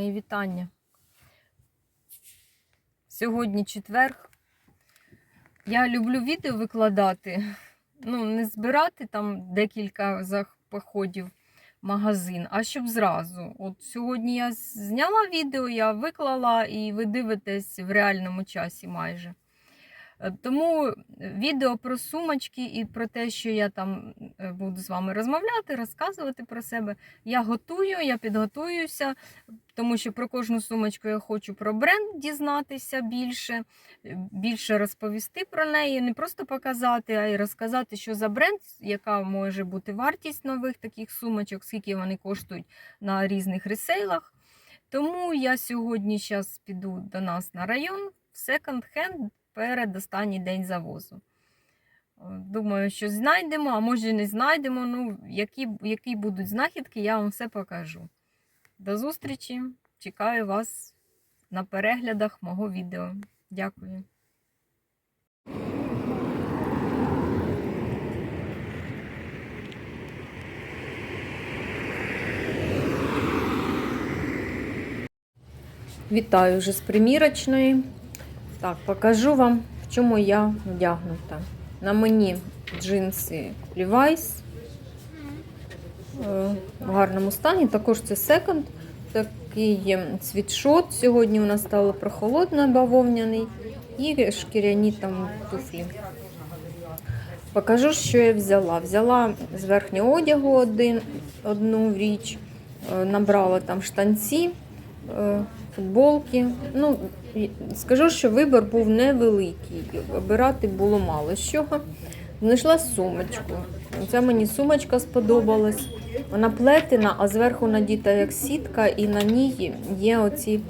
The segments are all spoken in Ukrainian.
Мої вітання. Сьогодні четверг. Я люблю відео викладати. Ну, не збирати там декілька походів в магазин, а щоб зразу. От сьогодні я зняла відео, я виклала і ви дивитесь в реальному часі майже. Е, Тому відео про сумочки і про те, що я там е, буду з вами розмовляти, розказувати про себе. Я готую, я підготуюся, тому що про кожну сумочку я хочу про бренд дізнатися більше, е, більше розповісти про неї, не просто показати, а й розказати, що за бренд, яка може бути вартість нових таких сумочок, скільки вони коштують на різних ресейлах. Тому я сьогодні зараз піду до нас на район в секонд-хенд перед останній день завозу. Думаю, що знайдемо, а може не знайдемо. Ну, які, які будуть знахідки, я вам все покажу. До зустрічі! Чекаю вас на переглядах мого відео. Дякую. Вітаю вже з примірочної. Так, покажу вам, в чому я вдягнута. На мені джинси Levi's е, в гарному стані. Також це секонд. Такий є світшот. Сьогодні у нас стало прохолодно, бавовняний. І шкіряні там туфлі. Покажу, що я взяла. Взяла з верхнього одягу один, одну річ, е, набрала там штанці, е, футболки. Ну, скажу, що вибір був невеликий. Обирати було мало з чого. Знайшла сумочку. Ця мені сумочка сподобалась. Вона плетена, а зверху надіта як сітка, і на ній є оці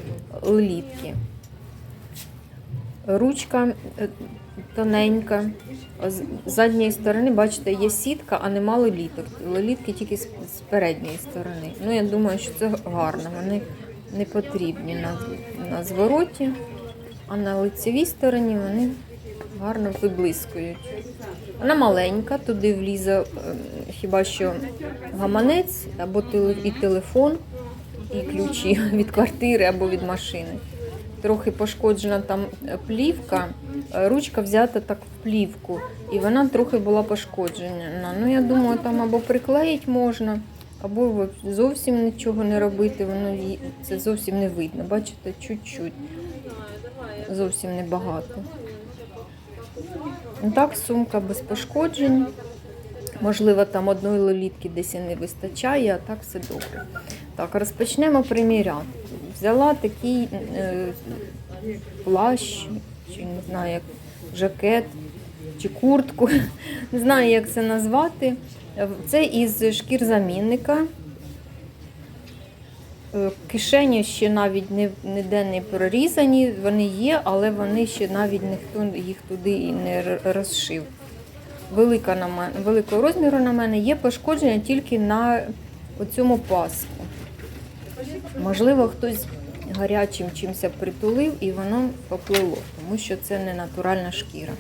лелітки. Ручка е, тоненька. З задньої сторони, бачите, є сітка, а нема леліток. Лелітки тільки з, передньої сторони. Ну, я думаю, що це гарно. Вони не потрібні на, на звороті, а на лицевій стороні вони гарно виблискують. Вона маленька, туди влізе е, хіба що гаманець, або і телефон, і ключі від квартири або від машини. Трохи пошкоджена там е, плівка, е, ручка взята так в плівку, і вона трохи була пошкоджена. Ну, я думаю, там або приклеїть можна, або зовсім нічого не робити, воно це зовсім не видно. Бачите, чуть-чуть, зовсім небагато. Ну, Так, сумка без пошкоджень. Можливо, там одної лолітки десь і не вистачає, а так все добре. Так, розпочнемо приміряти. Взяла такий е, плащ, чи не знаю, як жакет, чи куртку. Не знаю, як це назвати. Це із шкір замінника. Е, Кишені ще навіть не, ніде не прорізані, вони є, але вони ще навіть ніхто їх туди і не розшив. Велика на мене, великого розміру на мене є пошкодження тільки на цьому паску. Можливо, хтось гарячим чимось притулив і воно поплило, тому що це не натуральна шкіра.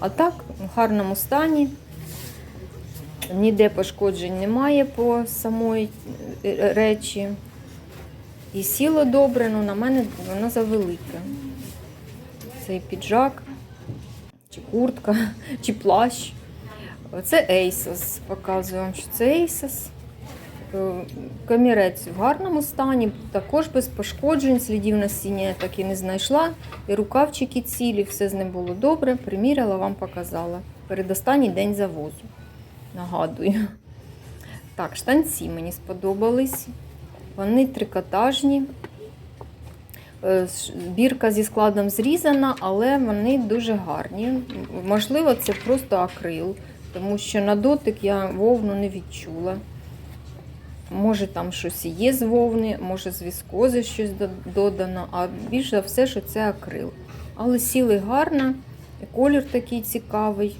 А так, в гарному стані, ніде пошкоджень немає по самої е, речі. І сіло добре, ну на мене воно завелике. Цей піджак, чи куртка, чи плащ. Це Asos. Показую вам, що це Asos. Е, Камірець в гарному стані, також без пошкоджень, слідів насіння я так і не знайшла. І рукавчики цілі, все з ним було добре. Приміряла, вам показала. Передостанній день завозу. Нагадую. Так, штанці мені сподобались. Вони трикотажні. Е, Бірка зі складом зрізана, але вони дуже гарні. Можливо, це просто акрил, тому що на дотик я вовну не відчула. Може там щось є з вовни, може з віскози щось додано, а більш за все, що це акрил. Але сіли гарно, колір такий цікавий,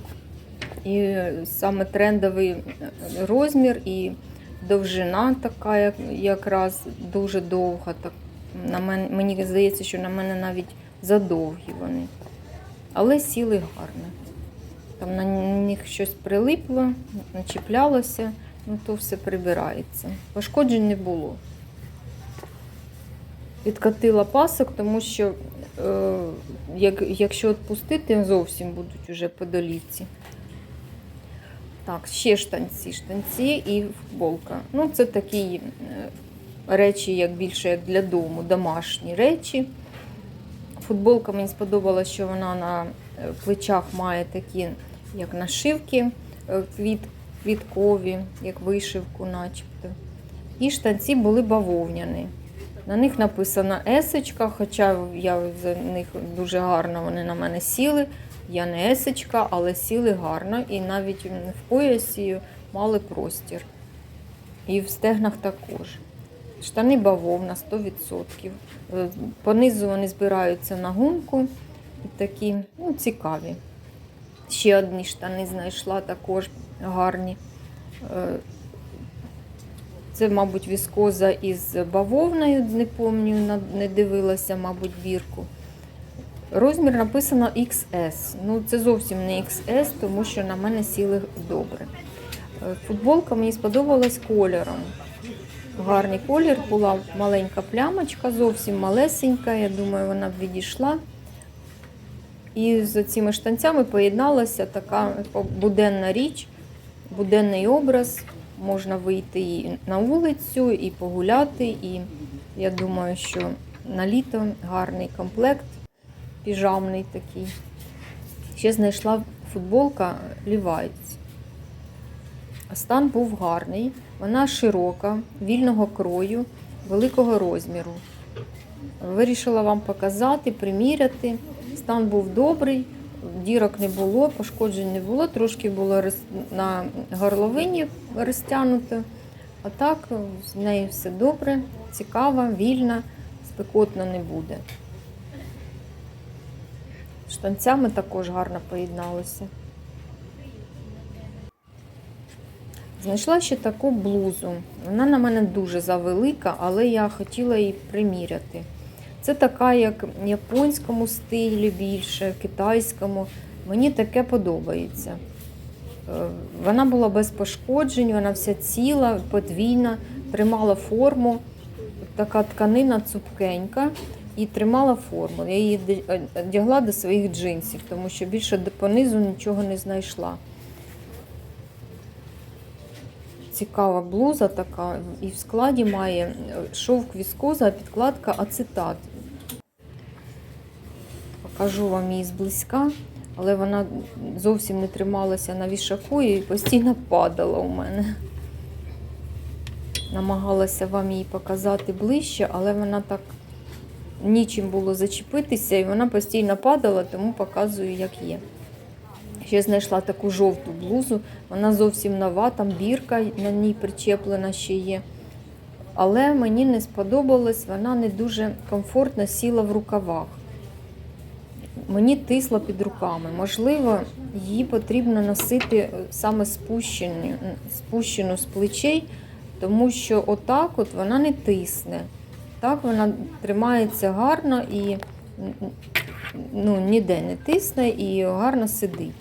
і саме трендовий розмір, і довжина така, як, якраз дуже довга. Так, на мен, мені здається, що на мене навіть задовгі вони. Але сіли гарно. Там на них щось прилипло, начіплялося, ну то все прибирається. Пошкоджень не було. Підкатила пасок, тому що е, як, якщо відпустити, зовсім будуть уже по долівці. Так, ще штанці, штанці і футболка. Ну, це такі е, речі, як більше як для дому, домашні речі. Футболка мені сподобалася, що вона на е, плечах має такі, як нашивки е, квіт, квіткові, як вишивку, начебто. І штанці були бавовняні. На них написано есочка, хоча я за них дуже гарно вони на мене сіли. Я не есочка, але сіли гарно і навіть в поясі мали простір. І в стегнах також. Штани бавовна 100%. Е, Понизу вони збираються на гумку такі ну, цікаві. Ще одні штани знайшла також гарні. Е, Це, мабуть, віскоза із бавовною, не пам'ятаю, не дивилася, мабуть, бірку. Розмір написано XS. Ну, це зовсім не XS, тому що на мене сіли добре. Е, Футболка мені сподобалась кольором. Гарний колір, була маленька плямочка, зовсім малесенька. Я думаю, вона б відійшла. І з цими штанцями поєдналася така буденна річ, буденний образ. Можна вийти і на вулицю, і погуляти. І я думаю, що на літо гарний комплект, піжамний такий. Ще знайшла футболка Levi's. Стан був гарний, вона широка, вільного крою, великого розміру. Вирішила вам показати, приміряти. Стан був добрий, дірок не було, пошкоджень не було, трошки було на горловині розтягнуто. А так з нею все добре, цікава, вільна, спекотно не буде. Штанцями також гарно поєдналося. Знайшла ще таку блузу. Вона на мене дуже завелика, але я хотіла її приміряти. Це така, як в японському стилі більше, китайському. Мені таке подобається. Е, Вона була без пошкоджень, вона вся ціла, подвійна, тримала форму. Така тканина цупкенька і тримала форму. Я її одягла до своїх джинсів, тому що більше понизу нічого не знайшла. Цікава блуза така, і в складі має е, шовк віскоза, а підкладка ацетат. Покажу вам її зблизька, але вона зовсім не трималася на вішаку і постійно падала у мене. Намагалася вам її показати ближче, але вона так нічим було зачепитися, і вона постійно падала, тому показую, як є. Ще знайшла таку жовту блузу, вона зовсім нова, там бірка на ній причеплена ще є. Але мені не сподобалось, вона не дуже комфортно сіла в рукавах. Мені тисло під руками. Можливо, її потрібно носити саме спущену, спущену з плечей, тому що отак от вона не тисне. Так вона тримається гарно і ну, ніде не тисне і гарно сидить.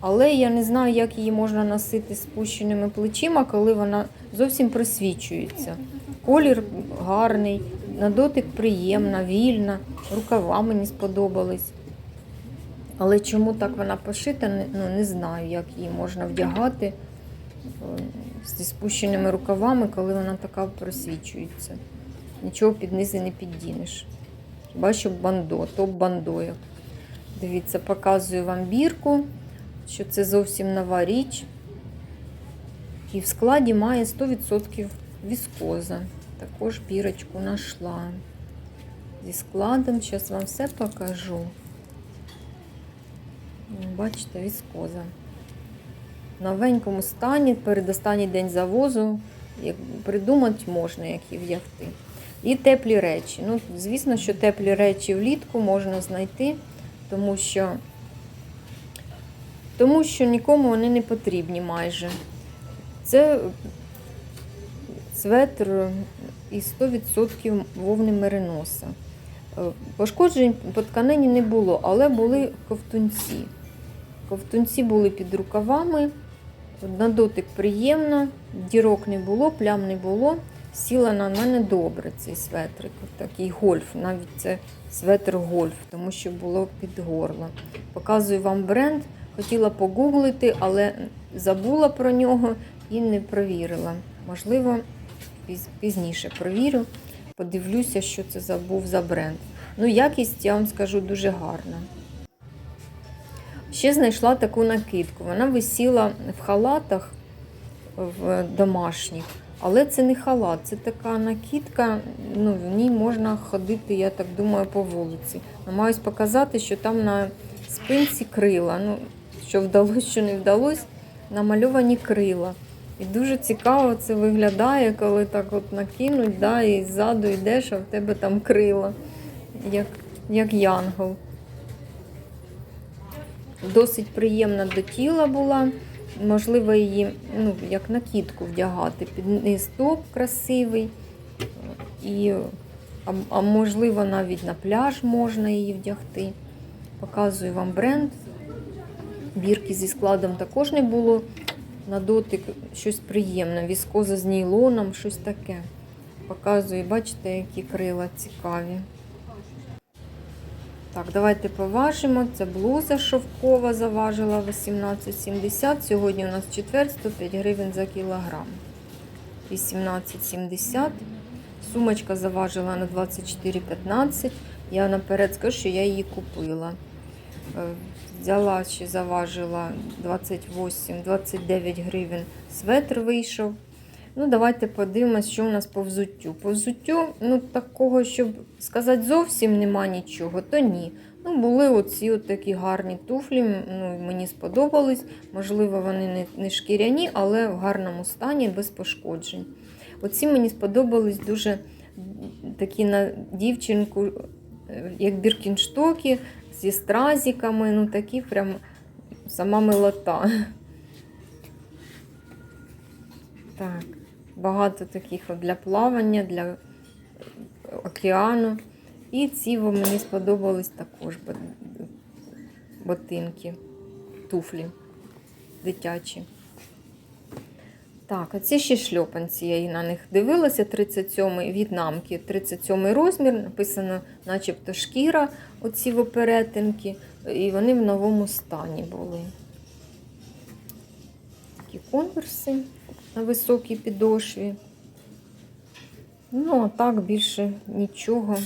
Але я не знаю, як її можна носити спущеними плечима, коли вона зовсім просвічується. Колір гарний, на дотик приємна, вільна, рукава мені сподобались. Але чому так вона пошита, ну, не знаю, як її можна вдягати е, зі спущеними рукавами, коли вона така просвічується. Нічого під низи не піддінеш. Що бандо, топ-бандо. Дивіться, показую вам бірку, що це зовсім нова річ. І в складі має 100% віскоза. Також бірочку знайшла. Зі складом, зараз вам все покажу. Бачите, віскоза. В новенькому стані, передостанній день завозу, як придумати можна, як її вдягти. І теплі речі. Ну, звісно, що теплі речі влітку можна знайти, тому що, тому що нікому вони не потрібні майже. Це светр із 100% вовни мериноса. Е, Пошкоджень по тканині не було, але були ковтунці. Ковтунці були під рукавами, на дотик приємно, дірок не було, плям не було. Сіла на мене добре цей светрик. Такий гольф, навіть це светр гольф, тому що було під горло. Показую вам бренд. Хотіла погуглити, але забула про нього і не провірила. Можливо, пізніше провірю, подивлюся, що це за- був за бренд. Ну, якість, я вам скажу, дуже гарна. Ще знайшла таку накидку. Вона висіла в халатах в домашніх, але це не халат, це така накидка. Ну, в ній можна ходити, я так думаю, по вулиці. Намагаюсь показати, що там на спинці крила. Ну, що вдалося, що не вдалося, намальовані крила. І дуже цікаво це виглядає, коли так от накинуть, да, і ззаду йдеш, а в тебе там крила, як, як янгол. Досить приємна до тіла була. Можливо, її ну, як накидку вдягати. Під низ топ красивий. І, а, а можливо, навіть на пляж можна її вдягти. Показую вам бренд. Бірки зі складом також не було. На дотик щось приємне. Віскоза з нейлоном, щось таке. Показую, бачите, які крила цікаві. Так, давайте поважимо. Це блуза шовкова заважила 18,70. Сьогодні у нас четвер, 105 гривень за кілограм. 18,70. Сумочка заважила на 24,15. Я наперед скажу, що я її купила. Е, Взяла ще заважила 28-29 гривень. Светр вийшов. Ну, давайте подивимось, що у нас по взуттю. По взуттю, ну, такого, щоб сказати, зовсім нема нічого, то ні. Ну, були оці от такі гарні туфлі, ну, мені сподобались. Можливо, вони не, не шкіряні, але в гарному стані, без пошкоджень. Оці мені сподобались дуже такі на дівчинку, е, як біркінштоки, зі стразиками, ну такі прям сама милота. Так, багато таких для плавання, для океану. І ці мені сподобались також ботинки, туфлі дитячі. Так, а ці ще шльопанці, я на них дивилася. 37-й в'єтнамки, 37 розмір, написано, начебто шкіра, оці в оперетинки, і вони в новому стані були. Такі конверси на високій підошві. Ну, а так більше нічого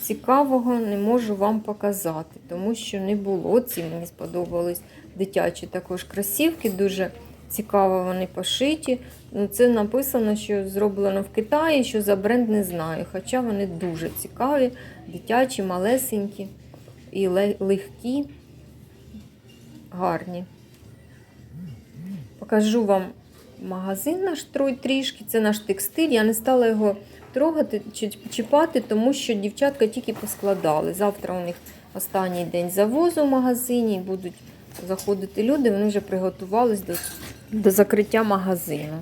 цікавого не можу вам показати, тому що не було. Ці мені сподобались дитячі також красівки, дуже цікаво вони пошиті. Ну, це написано, що зроблено в Китаї, що за бренд не знаю. Хоча вони дуже цікаві, дитячі, малесенькі і легкі, гарні. Покажу вам магазин наш трішки. Це наш текстиль. Я не стала його трогати чи чіпати, тому що дівчатка тільки поскладали. Завтра у них останній день завозу в магазині. Будуть заходити люди, вони вже приготувались до, до закриття магазину.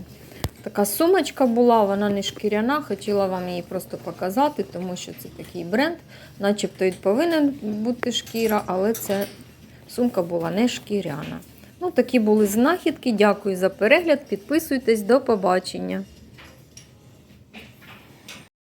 Така сумочка була, вона не шкіряна, хотіла вам її просто показати, тому що це такий бренд, начебто і повинен бути шкіра, але це сумка була не шкіряна. Ну, такі були знахідки. Дякую за перегляд. Підписуйтесь, до побачення.